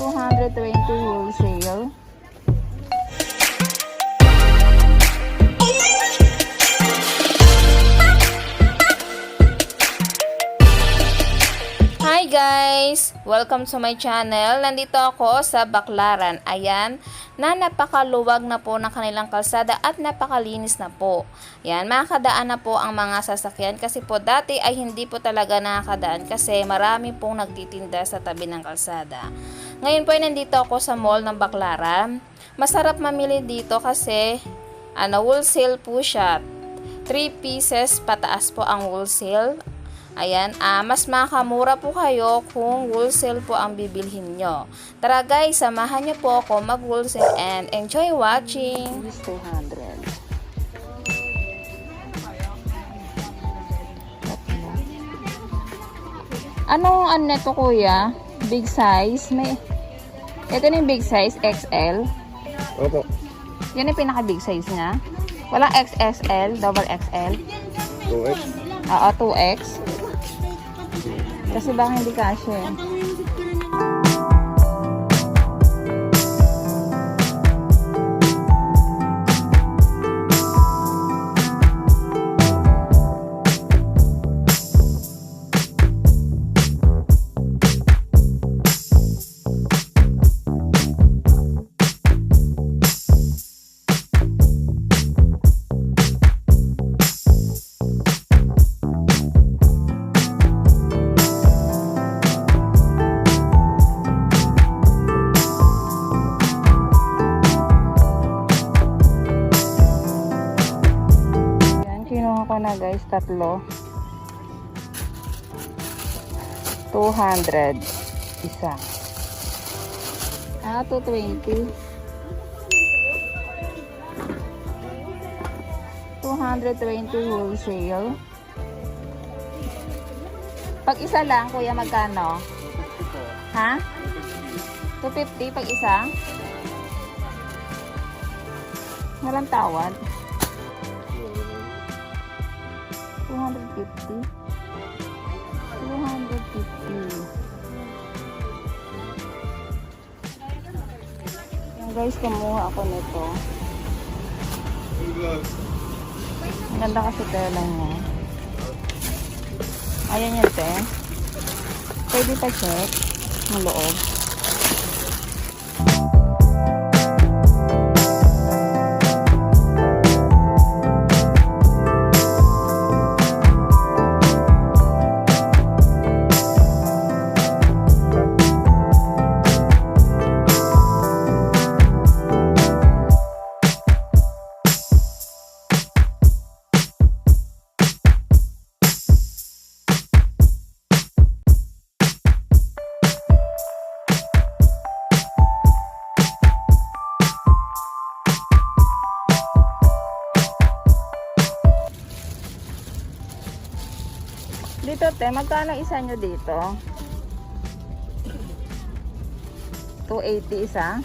220 wholesale. Hi guys! Welcome to my channel. Nandito ako sa Baklaran. Ayan, na napakaluwag na po ng kanilang kalsada at napakalinis na po. Yan, makakadaan na po ang mga sasakyan kasi po dati ay hindi po talaga nakakadaan kasi marami pong nagtitinda sa tabi ng kalsada. Ngayon po ay nandito ako sa mall ng Baklaran. Masarap mamili dito kasi ano, wholesale po siya. 3 pieces pataas po ang wholesale. Ayan, ah, mas makamura po kayo kung wholesale po ang bibilhin nyo. Tara guys, samahan nyo po ako mag-wholesale and enjoy watching. This 200. Anong ano nito kuya? Big size? May... Ito na yung big size, XL. Opo. Yan yung pinaka big size niya. Walang XXL, double XL. 2X. Oo, 2X. Kasi baka hindi kasya eh. Na guys, tatlo. 200. Isa. Ah, 220. 220 wholesale. Pag isa lang, kuya, magkano? Ha? 250 pag isa? Walang tawad. 250. 250. Yan guys, kumuha ako nito. Ang ganda kasi tela niya. Ayan yun, te. Pwede pa check ang loob. Dito, te, magkano isa nyo dito? 280 isa?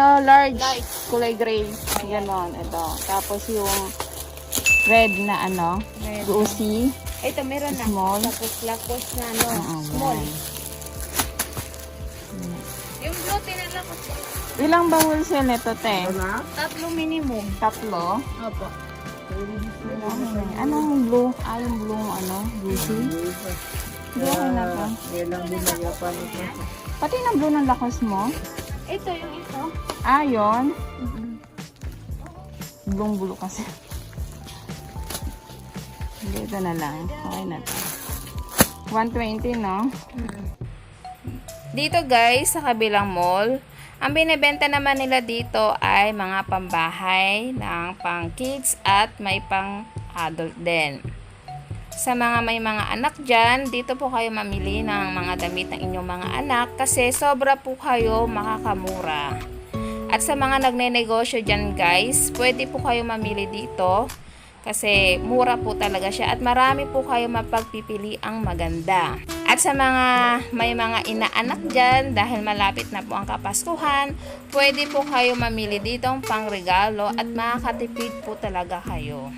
Ano, large, kulay gray. Ganon, ito. Tapos yung red na ano, Red. Ito, meron na. Small. Tapos lakos na ano, Oo, small. yan. Yung blue, tinala ko. Ilang ba wholesale nito, te? Tatlo minimum. Tatlo. Opo. Anong blue? Ah, yung blue, ano, Gucci? Hindi okay na to. Pati na blue ng lakas mo? Ito, yung ito. Ah, yun. Blue blue kasi. Ito na lang. Okay na to. 120, no? Dito guys, sa kabilang mall, ang binibenta naman nila dito ay mga pambahay ng pang kids at may pang adult din. Sa mga may mga anak dyan, dito po kayo mamili ng mga damit ng inyong mga anak kasi sobra po kayo makakamura. At sa mga nagne-negosyo dyan guys, pwede po kayo mamili dito kasi mura po talaga siya at marami po kayo mapagpipili ang maganda. At sa mga may mga inaanak dyan, dahil malapit na po ang kapaskuhan, pwede po kayo mamili dito ang pangregalo at makakatipid po talaga kayo.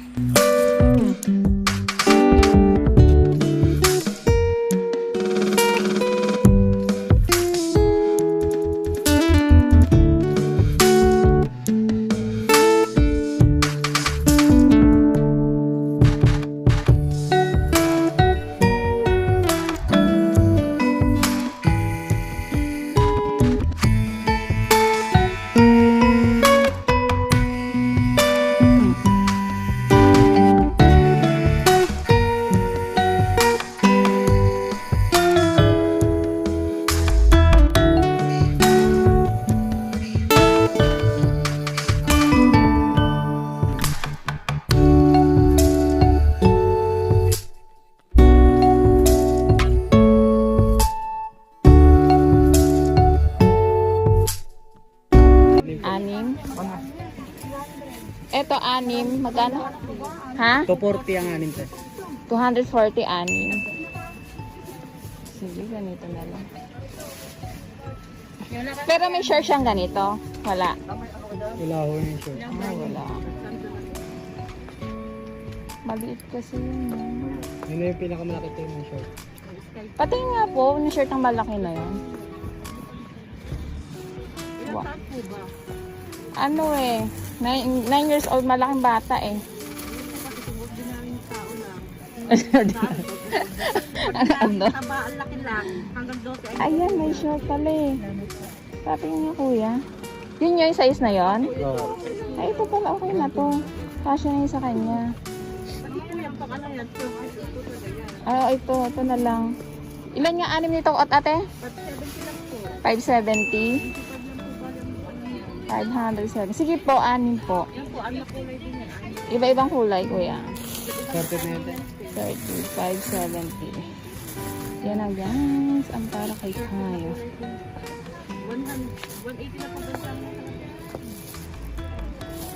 Anim, magkano? Ha? 240 ang anin sir. 240 anim. Sige, ganito na lang. Pero may short siyang ganito. Wala. Wala ho yung short. Ah, wala. Maliit kasi yun. Yun na yung pinakamalaki ito yung short. Patingin nga po, yung shirt ng malaki na yun. Wow. Ano eh, 9 years old, malaking bata eh. ano? Taba, ang laki lang. Hanggang 12 ay Ayan, may short pala eh. Sabi niya kuya. Yun yung size na yon? Oo. Ay, ito pala okay na to. Kasya na yun sa kanya. Ano. Ah, ito, ito na lang. Ilan nga anim nito at ate? But 70 lang po. 570? 570. Sige po, anim po. Yan po, ano kulay din yan. Iba-ibang kulay, kuya. Sorted na yun. 30, 570. Yan na guys, ang para kay Kayo. 100, 180 na po ba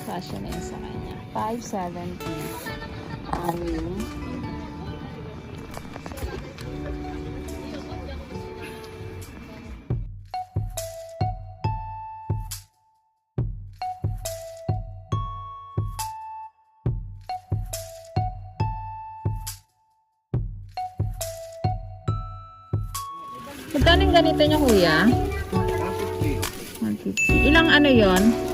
Kasya na yun sa kanya. 570. Anim. Magkano yung ganito niya, kuya? 150. Ilang ano yon?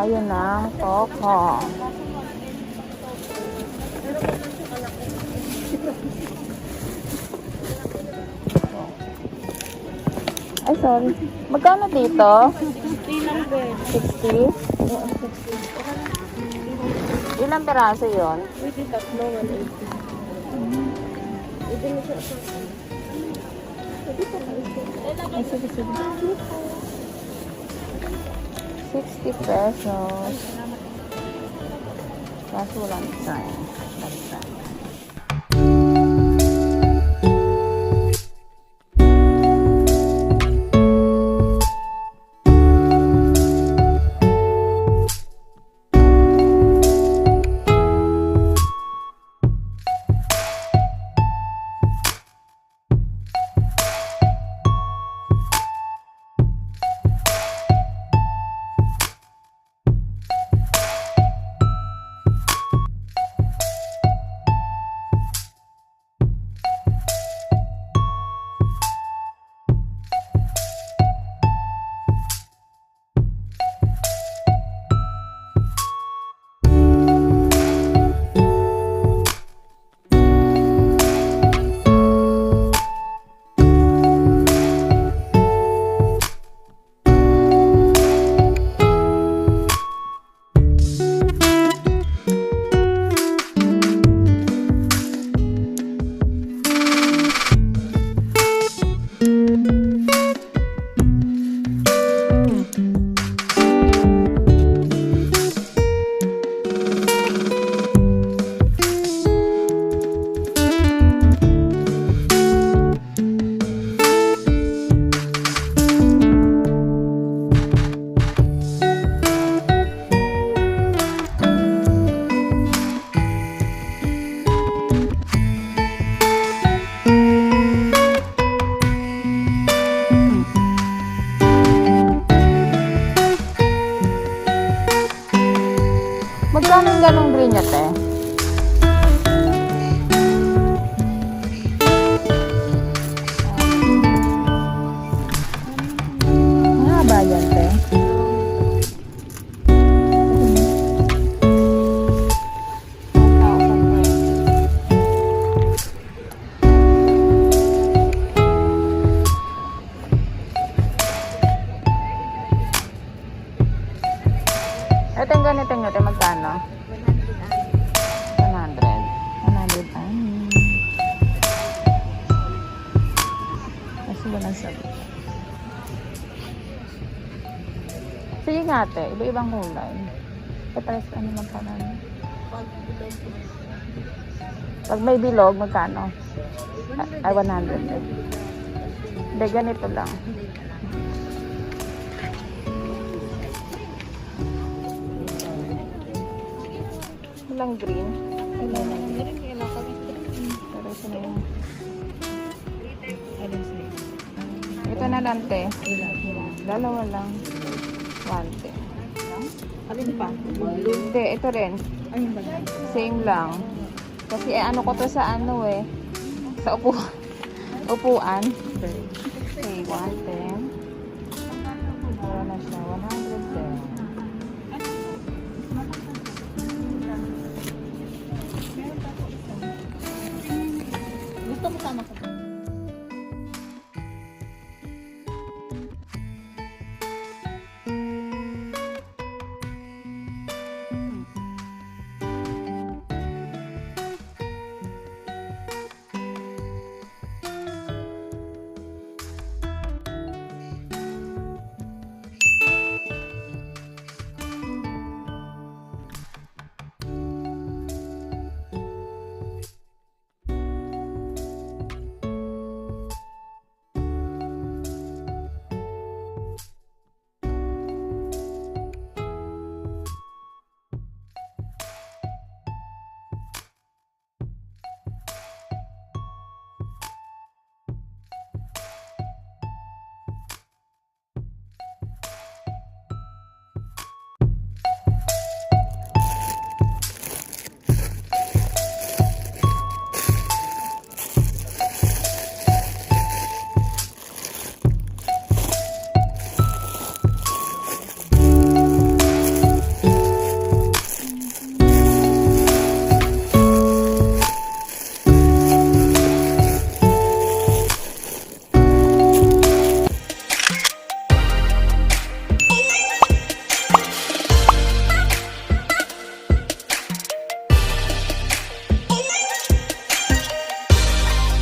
Tayo ng Coco. Ay, sorry. Magkano dito? 60? Ilang peraso yon? Pwede tatlo, 180. Ay, sige, sige. 60 pesos. Kaso walang sign. Basta. Magkano yung ganong green niya. Ito yung ganito nyo, ito magkano? 100. 100 an. Kasi walang sabi. Sige nga ate, iba-ibang kulay. Ito pares ano magkano? Pag may bilog, magkano? Ay, 100. Hindi, ganito lang. Walang green. Wala lang green. Pero ito na yung... Ito na lang, te. Dalawa lang. One, te. Alin pa? Hindi, ito rin. Same lang. Kasi eh, ano ko to sa ano eh. Sa upo upuan. Okay, 110. Wala na siya. 110. Gusto mo sama ko.